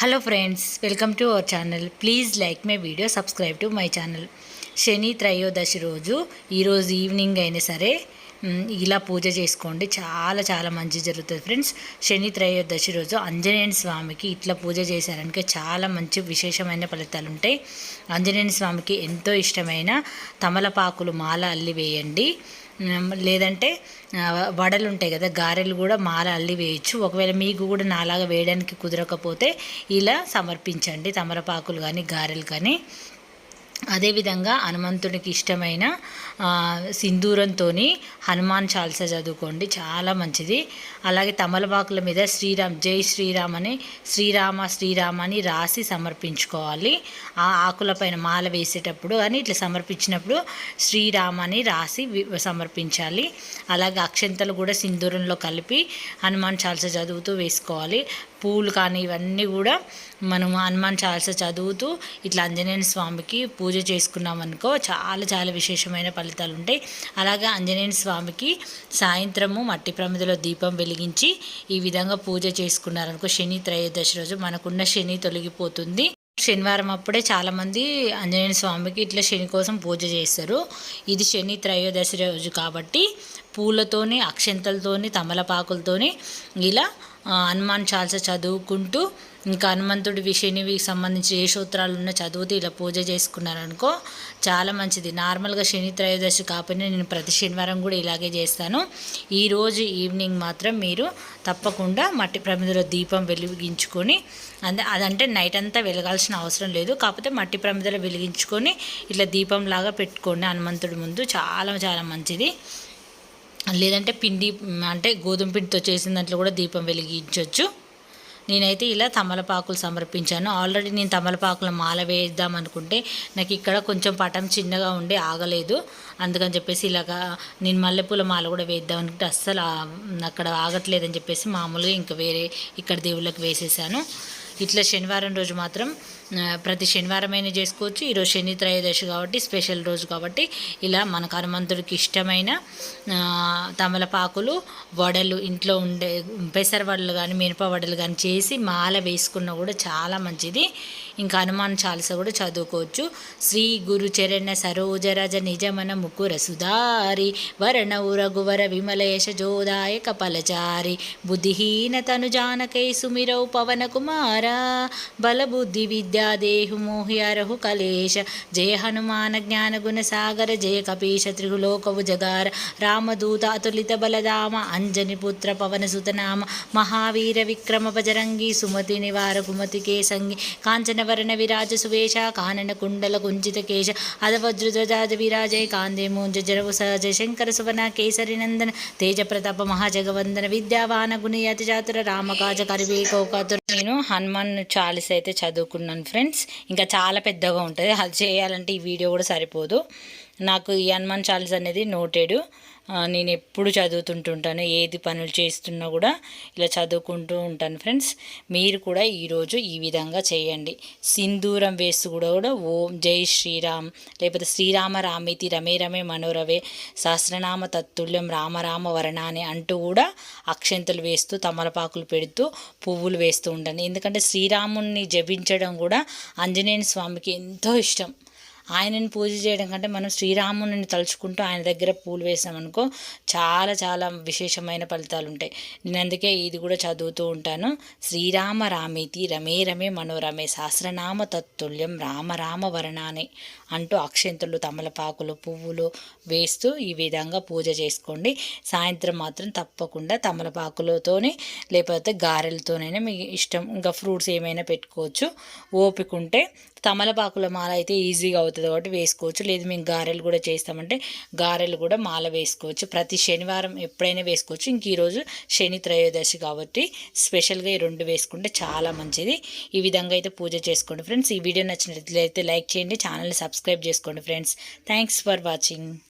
Hello friends welcome to our channel please like my video subscribe to my channel శని త్రయోదశి రోజు ఈరోజు evening అయినా సరే ఇలా పూజ చేసుకోండి. చాలా చాలా మంచి జరుగుతుంది ఫ్రెండ్స్ శని త్రయోదశి రోజు ఆంజనేయ స్వామికి ఇట్లా పూజ చేశారనుక చాలా మంచి విశేషమైన ఫలితాలు ఉంటాయి. ఆంజనేయ స్వామికి ఎంతో ఇష్టమైన తమలపాకులు మాల అల్లి వేయండి. లేదంటే వడలు ఉంటాయి కదా గారెలు కూడా మాల అల్లి వేయచ్చు. ఒకవేళ మీకు కూడా నాలాగా వేయడానికి కుదరకపోతే ఇలా సమర్పించండి. తమలపాకులు కానీ గారెలు కానీ అదేవిధంగా హనుమంతుడికి ఇష్టమైన సింధూరంతో హనుమాన్ చాల్స చదువుకోండి. చాలా మంచిది. అలాగే తమలపాకుల మీద శ్రీరామ్ జై శ్రీరామ్ అని శ్రీరామ శ్రీరామ అని రాసి సమర్పించుకోవాలి. ఆ ఆకుల పైన మాల వేసేటప్పుడు అని ఇట్లా సమర్పించినప్పుడు శ్రీరామ అని రాసి సమర్పించాలి. అలాగే అక్షంతలు కూడా సింధూరంలో కలిపి హనుమాన్ చాల్స చదువుతూ వేసుకోవాలి. పూలు కానీ ఇవన్నీ కూడా మనం హనుమాన్ చాలస చదువుతూ ఇట్లా ఆంజనేయ స్వామికి పూజ చేసుకున్నాం అనుకో చాలా చాలా విశేషమైన ఫలితాలు ఉంటాయి. అలాగే ఆంజనేయ స్వామికి సాయంత్రము మట్టి ప్రమిదలో దీపం వెలిగించి ఈ విధంగా పూజ చేసుకున్నారనుకో శని త్రయోదశి రోజు మనకున్న శని తొలగిపోతుంది. శనివారం అప్పుడే చాలామంది ఆంజనేయ స్వామికి ఇట్లా శని కోసం పూజ చేస్తారు. ఇది శని త్రయోదశి రోజు కాబట్టి పూలతోని అక్షంతలతోని తమలపాకులతోని ఇలా హనుమాన్ చాల్స చదువుకుంటూ ఇంకా హనుమంతుడి విషయానికి సంబంధించి ఏ సూత్రాలు ఉన్న చదువుతూ ఇలా పూజ చేసుకున్నారనుకో చాలా మంచిది. నార్మల్గా శని త్రయోదశి కాకపోయినా నేను ప్రతి శనివారం కూడా ఇలాగే చేస్తాను. ఈరోజు ఈవినింగ్ మాత్రం మీరు తప్పకుండా మట్టి ప్రమిదలో దీపం వెలిగించుకొని అంద అదంటే నైట్ అంతా వెలగాల్సిన అవసరం లేదు. కాకపోతే మట్టి ప్రమిదలో వెలిగించుకొని ఇట్లా దీపం లాగా పెట్టుకోండి హనుమంతుడి ముందు. చాలా చాలా మంచిది. లేదంటే పిండి అంటే గోధుమ పిండితో చేసిన దాంట్లో కూడా దీపం వెలిగించవచ్చు నేనైతే ఇలా తమలపాకులు సమర్పించాను. ఆల్రెడీ నేను తమలపాకుల మాల వేద్దాం అనుకుంటే నాకు ఇక్కడ కొంచెం పటం చిన్నగా ఉండి ఆగలేదు. అందుకని చెప్పేసి ఇలాగా నేను మల్లెపూల మాల కూడా వేద్దాం అనుకుంటే అస్సలు అక్కడ ఆగట్లేదని చెప్పేసి మామూలుగా ఇంకా వేరే ఇక్కడ దేవుళ్ళకి వేసేసాను. ఇట్లా శనివారం రోజు మాత్రం ప్రతి శనివారమైనా చేసుకోవచ్చు. ఈరోజు శని త్రయోదశి కాబట్టి స్పెషల్ రోజు కాబట్టి ఇలా మనకు హనుమంతుడికి ఇష్టమైన తమలపాకులు వడలు ఇంట్లో ఉండే పెసర వడలు కానీ మినప వడలు కానీ చేసి మాల వేసుకున్న కూడా చాలా మంచిది. ఇంకా హనుమాన్ చాలీస కూడా చదువుకోవచ్చు. శ్రీ గురు చరణ సరోజరజ నిజమన ముకుర సుధారి వరణ రఘువర విమలేశ జోదాయక కపలచారి బుద్ధిహీన తను జానకై సుమిరౌ పవన కుమార బలబుద్ధి విద్య విద్యాదేహు మోహ్యరహు కలేశ. జయ హనుమాన జ్ఞాన గుణ సాగర జయ కపీశ త్రిగులోకవు జగార. రామదూత అతులిత బలదామ అంజని పుత్ర పవన సుతనామ. మహావీర విక్రమ బజరంగి సుమతి నివార కుమతి కేసంగి. కాంచనవరణ విరాజ సువేశ కానన కుండల కుంచిత కేశ. అధవజ్రుధ్వజాజ విరాజయ కాందే మూంజ జరవు సహజ శంకర సువన కేసరి నందన. తేజ ప్రతాప మహాజగవందన విద్యావాన గుణయతి చాతుర రామకాజ కరివేకోకాతుర నేను హనుమాన్ చాలీస్ అయితే చదువుకున్నాను ఫ్రెండ్స్. ఇంకా చాలా పెద్దగా ఉంటుంది. అది చేయాలంటే ఈ వీడియో కూడా సరిపోదు. నాకు ఈ హనుమాన్ చాలీస్ అనేది నోటెడ్. నేను ఎప్పుడు చదువుతుంటుంటాను ఏది పనులు చేస్తున్నా కూడా ఇలా చదువుకుంటూ ఉంటాను ఫ్రెండ్స్. మీరు కూడా ఈరోజు ఈ విధంగా చేయండి. సింధూరం వేస్తూ కూడా కూడా ఓం జై శ్రీరామ్ లేకపోతే శ్రీరామ రామేతి రమే రమే మనోరవే సహస్రనామ తత్తుల్యం రామ రామ వరణాని అంటూ కూడా అక్షంతలు వేస్తూ తమలపాకులు పెడుతూ పువ్వులు వేస్తూ ఉంటాను. ఎందుకంటే శ్రీరాముణ్ణి జపించడం కూడా ఆంజనేయ స్వామికి ఎంతో ఇష్టం. ఆయనని పూజ చేయడం కంటే మనం శ్రీరాముని తలుచుకుంటూ ఆయన దగ్గర పూలు వేసామనుకో చాలా చాలా విశేషమైన ఫలితాలు ఉంటాయి. నేను అందుకే ఇది కూడా చదువుతూ ఉంటాను. శ్రీరామ రామేతి రమే రమే మనోరమే సహస్రనామ తత్తుల్యం రామ రామ వర్ణాని అంటూ అక్షంతులు తమలపాకులు పువ్వులు వేస్తూ ఈ విధంగా పూజ చేసుకోండి. సాయంత్రం మాత్రం తప్పకుండా తమలపాకులతోనే లేకపోతే గారెలతోనైనా మీకు ఇష్టం ఇంకా ఫ్రూట్స్ ఏమైనా పెట్టుకోవచ్చు. ఓపిక ఉంటే తమలపాకుల మాల అయితే ఈజీగా అవుతుంది కాబట్టి వేసుకోవచ్చు. లేదు మేము గారెలు కూడా చేస్తామంటే గారెలు కూడా మాల వేసుకోవచ్చు. ప్రతి శనివారం ఎప్పుడైనా వేసుకోవచ్చు. ఇంక ఈరోజు శని త్రయోదశి కాబట్టి స్పెషల్గా ఈ రెండు వేసుకుంటే చాలా మంచిది. ఈ విధంగా అయితే పూజ చేసుకోండి ఫ్రెండ్స్. ఈ వీడియో నచ్చినట్లయితే లైక్ చేయండి ఛానల్ని సబ్స్క్రైబ్ చేసుకోండి ఫ్రెండ్స్. Thanks for watching.